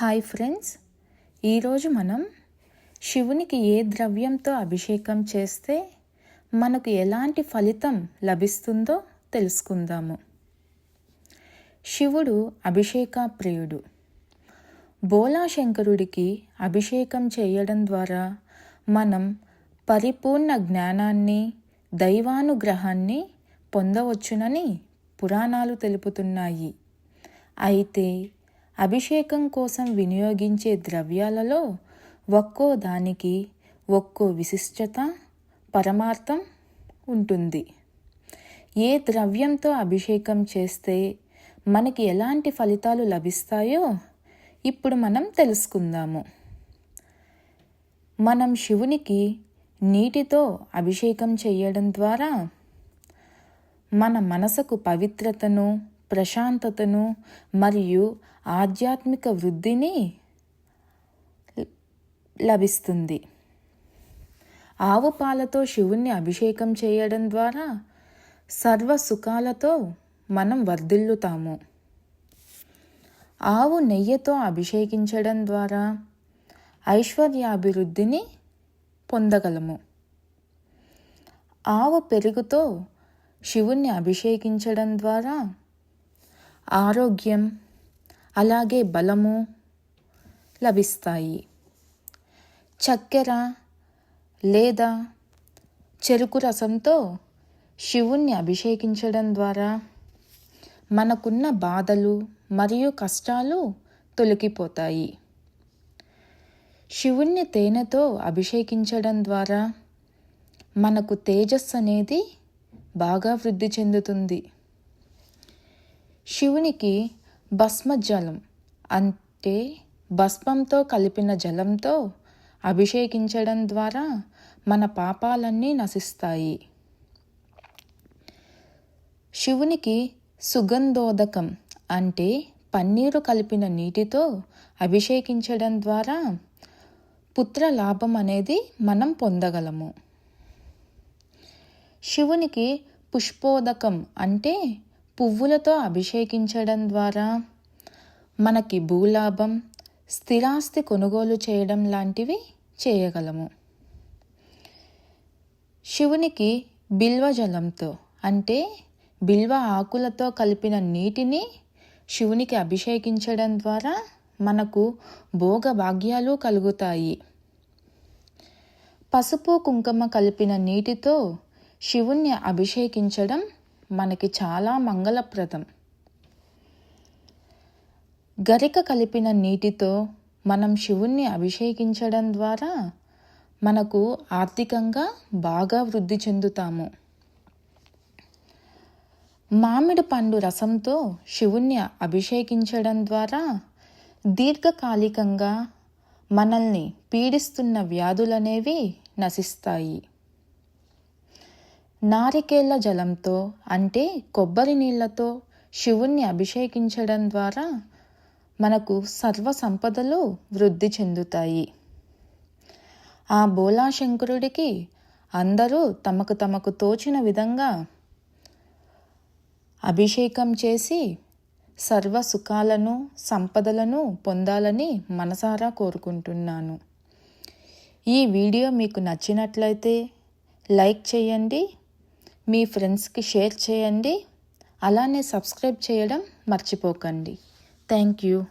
Hi friends. ఈరోజు మనం శివునికి ఏ ద్రవ్యంతో అభిషేకం చేస్తే మనకు ఎలాంటి ఫలితం లభిస్తుందో తెలుసుకుందాము. శివుడు అభిషేక ప్రియుడు బోలాశంకరుడికి అభిషేకం చేయడం ద్వారా మనం పరిపూర్ణ జ్ఞానాన్ని దైవానుగ్రహాన్ని పొందవచ్చునని పురాణాలు తెలుపుతున్నాయి. అయితే అభిషేకం కోసం వినియోగించే ద్రవ్యాలలో ఒక్కో దానికి ఒక్కో విశిష్టత పరమార్థం ఉంటుంది. ఏ ద్రవ్యంతో అభిషేకం చేస్తే మనకి ఎలాంటి ఫలితాలు లభిస్తాయో ఇప్పుడు మనం తెలుసుకుందాము. మనం శివునికి నీటితో అభిషేకం చేయడం ద్వారా మన మనసుకు పవిత్రతను ప్రశాంతతను మరియు ఆధ్యాత్మిక వృద్ధిని లభిస్తుంది. ఆవు పాలతో శివుణ్ణి అభిషేకం చేయడం ద్వారా సర్వ సుఖాలతో మనం వర్ధిల్లుతాము. ఆవు నెయ్యితో అభిషేకించడం ద్వారా ఐశ్వర్యాభివృద్ధిని పొందగలము. ఆవు పెరుగుతో శివుణ్ణి అభిషేకించడం ద్వారా ఆరోగ్యం అలాగే బలము లభిస్తాయి. చక్కెర లేదా చెరుకు రసంతో శివుణ్ణి అభిషేకించడం ద్వారా మనకున్న బాధలు మరియు కష్టాలు తొలగిపోతాయి. శివుణ్ణి తేనెతో అభిషేకించడం ద్వారా మనకు తేజస్సు అనేది బాగా వృద్ధి చెందుతుంది. శివునికి భస్మ జలం అంటే భస్మంతో కలిపిన జలంతో అభిషేకించడం ద్వారా మన పాపాలన్నీ నశిస్తాయి. శివునికి సుగంధోదకం అంటే పన్నీరు కలిపిన నీటితో అభిషేకించడం ద్వారా పుత్ర లాభం అనేది మనం పొందగలము. శివునికి పుష్పోదకం అంటే పువ్వులతో అభిషేకించడం ద్వారా మనకి భూలాభం స్థిరాస్తి కొనుగోలు చేయడం లాంటివి చేయగలము. శివునికి బిల్వ జలంతో అంటే బిల్వ ఆకులతో కలిపిన నీటిని శివునికి అభిషేకించడం ద్వారా మనకు భోగ భాగ్యాలు కలుగుతాయి. పసుపు కుంకుమ కలిపిన నీటితో శివుణ్ణి అభిషేకించడం మనకి చాలా మంగళప్రదం. గరిక కలిపిన నీటితో మనం శివుణ్ణి అభిషేకించడం ద్వారా మనకు ఆర్థికంగా బాగా వృద్ధి చెందుతాము. మామిడి పండు రసంతో శివుణ్ణి అభిషేకించడం ద్వారా దీర్ఘకాలికంగా మనల్ని పీడిస్తున్న వ్యాధులనేవి నశిస్తాయి. నారికేళ్ళ జలంతో అంటే కొబ్బరి నీళ్ళతో శివుణ్ణి అభిషేకించడం ద్వారా మనకు సర్వ సంపదలు వృద్ధి చెందుతాయి. ఆ బోలాశంకరుడికి అందరూ తమకు తమకు తోచిన విధంగా అభిషేకం చేసి సర్వ సుఖాలను సంపదలను పొందాలని మనసారా కోరుకుంటున్నాను. ఈ వీడియో మీకు నచ్చినట్లయితే లైక్ చేయండి మీ ఫ్రెండ్స్కి షేర్ చేయండి. అలానే సబ్స్క్రైబ్ చేయడం మర్చిపోకండి. Thank you.